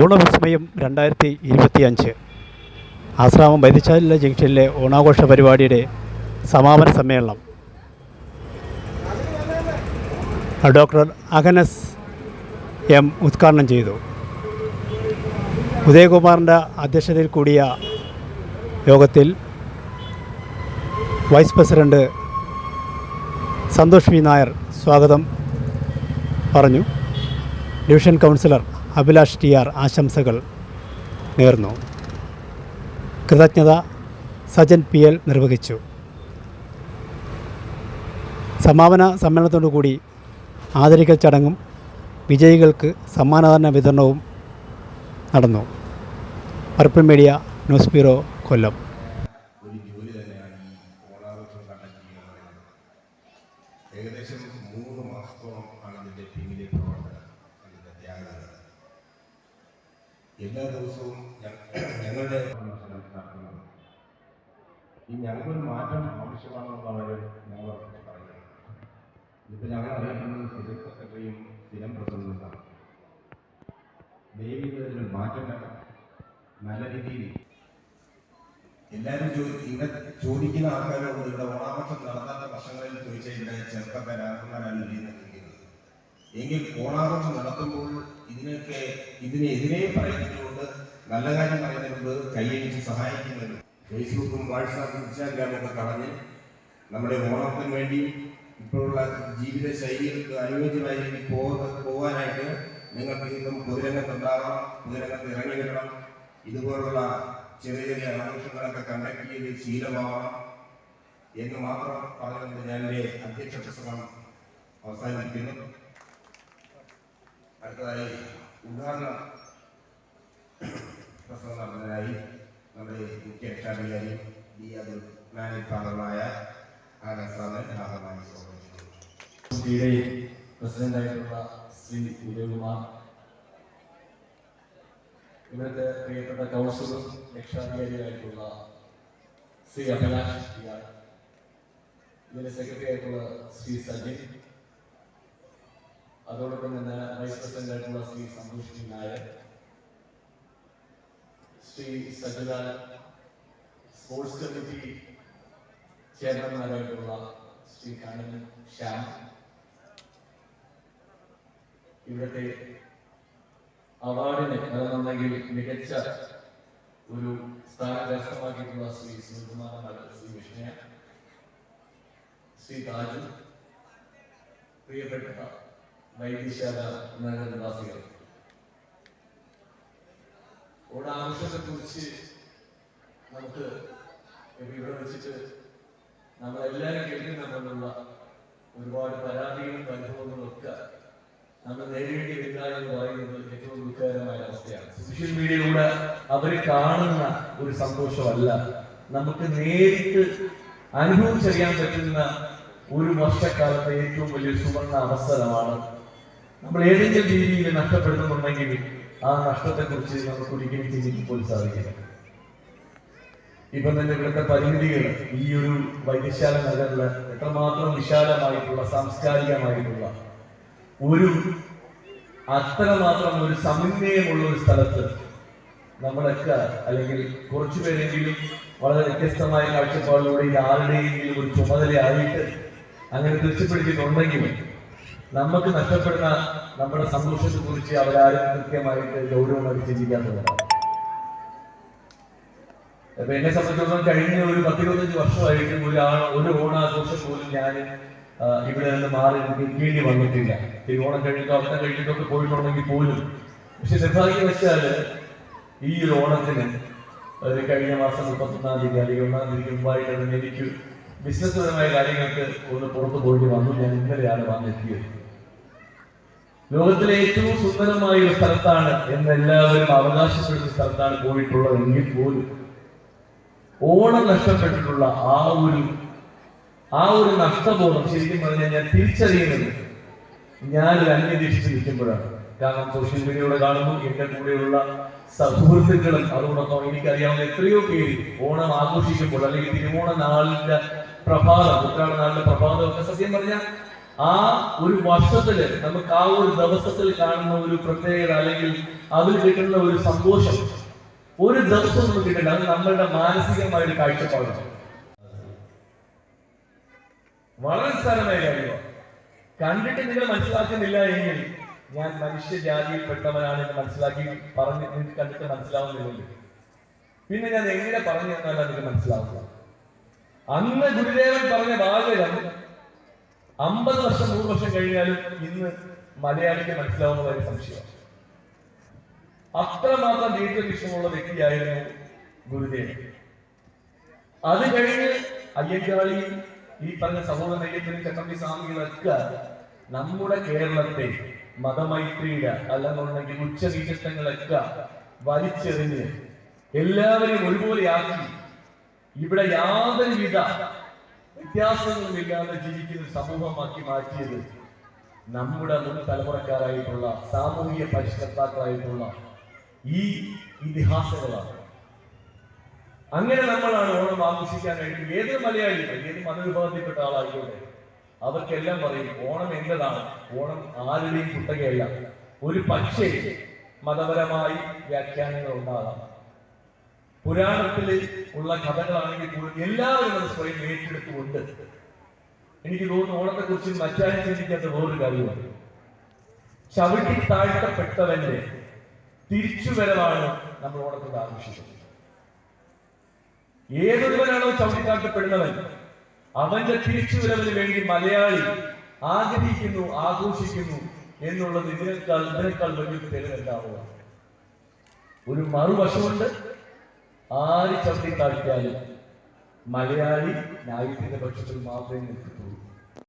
ഓണവിസ്മയം രണ്ടായിരത്തി ഇരുപത്തിയഞ്ച് ആശ്രാമം വൈദ്യശാല ജംഗ്ഷനിലെ ഓണാഘോഷ പരിപാടിയുടെ സമാപന സമ്മേളനം. ഡോക്ടർ അഗനസ് എം ഉദ്ഘാടനം ചെയ്തു. ഉദയകുമാറിന്റെ അധ്യക്ഷതയിൽ കൂടിയ യോഗത്തിൽ vice president Santhosh V Nair സ്വാഗതം പറഞ്ഞു. Division councillor Abhilash T R ആശംസകൾ നേർന്നു. കൃതജ്ഞത സജൻ പി എൽ നിർവഹിച്ചു. സമാപന സമ്മേളനത്തോടുകൂടി ആദരിക്കൽ ചടങ്ങും വിജയികൾക്ക് സമ്മാനദാന വിതരണവും നടന്നു. Purple Media news bureau Kollam. ഏകദേശം മൂന്ന് മാസത്തോളം ആണ് ഇതിന്റെ പിന്നിലെ പ്രവർത്തനം. ഇതിന്റെ എല്ലാ ദിവസവും ഞങ്ങളുടെ നടത്തുന്നത് ഈ ഞങ്ങൾക്കൊരു മാറ്റം ആവശ്യമാണെന്നുള്ളവർ ഞങ്ങൾ പറയുന്നത് ഇപ്പൊ ഞങ്ങൾ അറിയപ്പെടുന്നത് സ്ഥിരം സെക്രട്ടറിയും സ്ഥിരം പ്രസിഡന്റുമാണ്. ദയവ് ചെയ്ത് മാറ്റം വേണം. നല്ല രീതിയിൽ. എല്ലാവരും ഇവിടെ ചോദിക്കുന്ന ആൾക്കാരോട് ഇവിടെ ഓണാഘോഷം നടത്താത്ത വർഷങ്ങളിൽ ചോദിച്ചാൽ ഇവിടെ ചെറുപ്പക്കാരാകുമാരാണ് നിൽക്കുന്നത് എങ്കിൽ ഓണാഘോഷം നടത്തുമ്പോൾ ഇതിനൊക്കെ ഇതിനെതിരെ പറയുന്നതിനുണ്ട് നല്ല കാര്യം പറയുന്നതിനുണ്ട് കൈയടിച്ച് സഹായിക്കുന്നതിനും ഫേസ്ബുക്കും വാട്സാപ്പും ഇൻസ്റ്റാഗ്രാമും ഒക്കെ കളഞ്ഞ് നമ്മുടെ ഓണത്തിന് വേണ്ടി ഇപ്പോഴുള്ള ജീവിത ശൈലികൾക്ക് അനുയോജ്യമായ പോകാനായിട്ട് നിങ്ങൾക്ക് ഇന്നും പൊതുരംഗത്ത് ഉണ്ടാവണം പൊതുരംഗത്ത് ഇറങ്ങി വരണം. ഇതുപോലുള്ള ചെറിയ ചെറിയ ആഘോഷങ്ങളൊക്കെ കണ്ടക്ട് ചെയ്ത് ശീലമാവണം എന്ന് മാത്രം പറഞ്ഞുകൊണ്ട് ഞാൻ എന്റെ അധ്യക്ഷ പ്രസംഗം അവസാനിപ്പിക്കുന്നു. അടുത്തതായി ഉദ്ഘാടന പ്രസംഗം നടന്നതിനായി നമ്മുടെ മുഖ്യ രക്ഷാധികാരി ഡി അത് മാനേജ് ഫാദറുമായ ആനസാമൻ പ്രസിഡന്റായിട്ടുള്ള ശ്രീ ഉദയകുമാർ ഇവിടുത്തെ പ്രിയപ്പെട്ട കൗൺസിലർ രക്ഷാധികാരിയായിട്ടുള്ള ശ്രീ അഭിലാഷ് ഇതിന്റെ സെക്രട്ടറി ആയിട്ടുള്ള ശ്രീ സജിൻ. അതോടൊപ്പം തന്നെ വൈസ് പ്രസിഡന്റ് ആയിട്ടുള്ള ശ്രീ സന്തോഷ് നായർ ശ്രീ സജിത സ്പോർട്സ് കമ്മിറ്റി ചെയർമാൻമാരായിട്ടുള്ള ശ്രീ കണ്ണൻ ശ്യാം. ഇവിടുത്തെ അവാർഡിന് അതെന്നുണ്ടെങ്കിൽ മികച്ച ഒരു സ്ഥാനം കരസ്ഥമാക്കിയിട്ടുള്ള ശ്രീ നാട് ശ്രീ വിഷ്ണയ. ശ്രീ താജു പ്രിയപ്പെട്ട വൈദ്യശാല നഗരനിവാസികൾ ഓണാഘോഷത്തെ കുറിച്ച് നമുക്ക് ഇവിടെ വെച്ചിട്ട് നമ്മളെല്ലാവരും കേൾക്കുന്നുണ്ടെന്നുള്ള ഒരുപാട് പരാതികളും അനുഭവങ്ങളും ഒക്കെ നമ്മൾ നേരിടേണ്ടി വരിക എന്ന് പറയുന്നത് ഏറ്റവും ദുഃഖകരമായ അവസ്ഥയാണ്. സോഷ്യൽ മീഡിയയിലൂടെ അവർ കാണുന്ന ഒരു സന്തോഷമല്ല. നമുക്ക് നേരിട്ട് അനുഭവിച്ചറിയാൻ പറ്റുന്ന ഒരു വർഷക്കാലത്തെ ഏറ്റവും വലിയ സുവർണ അവസരമാണ് നമ്മൾ ഏതെങ്കിലും രീതിയിൽ നഷ്ടപ്പെടുത്തുന്നുണ്ടെങ്കിൽ ആ നഷ്ടത്തെക്കുറിച്ച് നമുക്ക് ഒരിക്കലും ചിന്തിക്കുമ്പോൾ സാധിക്കില്ല. ഇപ്പൊ തന്നെ ഇവിടുത്തെ പരിമിതികൾ ഈ ഒരു വൈദ്യശാല നഗറിൽ എത്രമാത്രം വിശാലമായിട്ടുള്ള സാംസ്കാരികമായിട്ടുള്ള ഒരു അത്രമാത്രം ഒരു സമന്വയമുള്ള ഒരു സ്ഥലത്ത് നമ്മളൊക്കെ അല്ലെങ്കിൽ കുറച്ചുപേരെങ്കിലും വളരെ വ്യത്യസ്തമായ കാഴ്ചപ്പാടിലൂടെ ആരുടെയെങ്കിലും ഒരു ചുമതലയായിട്ട് അങ്ങനെ തീർച്ചപ്പെടുത്തിയിട്ടുണ്ടെങ്കിൽ നമുക്ക് നഷ്ടപ്പെടുന്ന നമ്മുടെ സന്തോഷത്തെ കുറിച്ച് അവരാരും കൃത്യമായിട്ട് ഗൗരവമായിട്ട് ചിന്തിക്കാത്തവരാണ്. അപ്പൊ എന്നെ സംബന്ധിച്ചിടത്തോളം കഴിഞ്ഞ ഒരു പത്തിരുപത്തഞ്ച് വർഷമായിട്ട് ഒരു ആ- ഒരു ഓണാഘോഷം പോലും ഞാൻ ഇവിടെ നിന്ന് മാറി കീഴിൽ വന്നിട്ടില്ല. തിരുവോണം കഴിഞ്ഞിട്ടോ അത്തം കഴിഞ്ഞിട്ടൊക്കെ പോയിട്ടുണ്ടെങ്കിൽ പോലും. പക്ഷെ വെച്ചാൽ ഈ ഒരു ഓണത്തിന് ഒരു കഴിഞ്ഞ മാസം മുപ്പത്തൊന്നാം തീയതി അല്ലെങ്കിൽ ഒന്നാം തീയതി മുമ്പായിട്ട് എനിക്ക് ബിസിനസ് പരമായ കാര്യങ്ങൾക്ക് ഒന്ന് പുറത്തു പോയിട്ട് വന്നു. ഞാൻ ഇന്നലെയാണ് വന്നെത്തിയത്. ലോകത്തിലെ ഏറ്റവും സുന്ദരമായ ഒരു സ്ഥലത്താണ് എന്ന് എല്ലാവരും അവകാശപ്പെടുന്ന സ്ഥലത്താണ് പോയിട്ടുള്ളത് എങ്കിൽ പോലും ഓണം നഷ്ടപ്പെട്ടിട്ടുള്ള ആ ഒരു ആ ഒരു നഷ്ടബോധം ശരിക്കും പറഞ്ഞാൽ ഞാൻ തിരിച്ചറിയുന്നത് ഞാനൊരു അന്യദീക്ഷിച്ച് നിൽക്കുമ്പോഴാണ്. കാരണം സോഷ്യൽ മീഡിയയിലൂടെ കാണുമ്പോൾ എന്റെ കൂടെയുള്ള സുഹൃത്തുക്കളും അതോടൊപ്പം എനിക്കറിയാവുന്ന എത്രയോ പേര് ഓണം ആഘോഷിക്കുമ്പോൾ അല്ലെങ്കിൽ തിരുവോണ നാളിന്റെ പ്രഭാതം ഉത്രാട നാളിന്റെ പ്രഭാതം ഒക്കെ സത്യം പറഞ്ഞാൽ ആ ഒരു വർഷത്തിൽ നമുക്ക് ആ ഒരു ദിവസത്തിൽ കാണുന്ന ഒരു പ്രത്യേകത അല്ലെങ്കിൽ അതിൽ കിട്ടുന്ന ഒരു സന്തോഷം. ഒരു ദിവസം നമുക്ക് കിട്ടില്ല അത് നമ്മളുടെ മാനസികമായ ഒരു കാഴ്ചപ്പാടാണ്. വളരെ സ്ഥലമായ കാര്യമാണ്. കണ്ടിട്ട് നിങ്ങൾ മനസ്സിലാക്കുന്നില്ല എങ്കിൽ ഞാൻ മനുഷ്യജാതിയിൽപ്പെട്ടവനാണ് എന്ന് മനസ്സിലാക്കി പറഞ്ഞ് നിങ്ങൾക്ക് കണ്ടിട്ട് മനസ്സിലാവുന്നില്ലെങ്കിൽ പിന്നെ ഞാൻ എങ്ങനെ പറഞ്ഞു തന്നാലും എനിക്ക് മനസ്സിലാവുക അന്ന് ഗുരുദേവൻ പറഞ്ഞ വാചകം അമ്പത് വർഷം നൂറ് വർഷം കഴിഞ്ഞാലും ഇന്ന് മലയാളിക്ക് മനസ്സിലാവുന്ന ഒരു സംശയമാണ്. അത്രമാത്രം ദീർഘവീക്ഷണമുള്ള വ്യക്തിയായിരുന്നു ഗുരുദേവൻ. അത് കഴിഞ്ഞ് അയ്യങ്കാളി ഈ പറഞ്ഞ സഹോദരൻ അയ്യപ്പനും ചട്ടമ്പി സ്വാമികളൊക്കെ നമ്മുടെ കേരളത്തെ മതമൈത്രിയുടെ അല്ലെന്നുണ്ടെങ്കിൽ ഉച്ചനീചത്വങ്ങളൊക്കെ വലിച്ചെറിഞ്ഞ് എല്ലാവരെയും ഒരുപോലെയാക്കി ഇവിടെ യാതൊരുവിധ വ്യത്യാസങ്ങളുമില്ലാതെ ജീവിക്കുന്ന സമൂഹമാക്കി മാറ്റിയത് നമ്മുടെ മുൻ തലമുറക്കാരായിട്ടുള്ള സാമൂഹിക പരിഷ്കർത്താക്കളായിട്ടുള്ള ഈ ഇതിഹാസങ്ങളാണ്. അങ്ങനെ നമ്മളാണ് ഓണം ആഘോഷിക്കാനായിട്ട് ഏത് മലയാളികൾ ഏത് മതവിഭാഗത്തിൽപ്പെട്ട ആളായിക്കോട്ടെ അവർക്കെല്ലാം പറയും ഓണം എന്റേതാണ് ഓണം ആരുടെയും കുത്തകയല്ല. ഒരു പക്ഷേ മതപരമായി വ്യാഖ്യാനങ്ങൾ ഉണ്ടാകാം പുരാണത്തിൽ ഉള്ള കഥകളാണെങ്കിൽ പോലും എല്ലാവരും അത് സ്വയം ഏറ്റെടുത്തുകൊണ്ട് എനിക്ക് തോന്നുന്നു ഓണത്തെ കുറിച്ച് മറ്റാരും ചിന്തിക്കാത്ത വേറൊരു കാര്യമാണ്. ചവിട്ടി താഴ്ത്തപ്പെട്ടവന്റെ തിരിച്ചുവരവാണ് നമ്മൾ ഓണത്തിൽ ആഘോഷിക്കുന്നത്. ഏതൊരുവനാണോ ചവിട്ടിത്താഴ്ത്തപ്പെടുന്നവൻ അവന്റെ തിരിച്ചുവരവിന് വേണ്ടി മലയാളി ആഗ്രഹിക്കുന്നു ആഘോഷിക്കുന്നു എന്നുള്ളത് ഇതിനേക്കാൾ ഇതിനേക്കാൾ വലിയ തെളിവ് ഉണ്ടാവുക ഒരു മറുവശമുണ്ട് ആര് ചവിട്ടിത്താഴ്ത്തിയാലും മലയാളി ന്യായത്തിന്റെ പക്ഷത്തിൽ മാത്രമേ നിൽക്കത്തുള്ളൂ.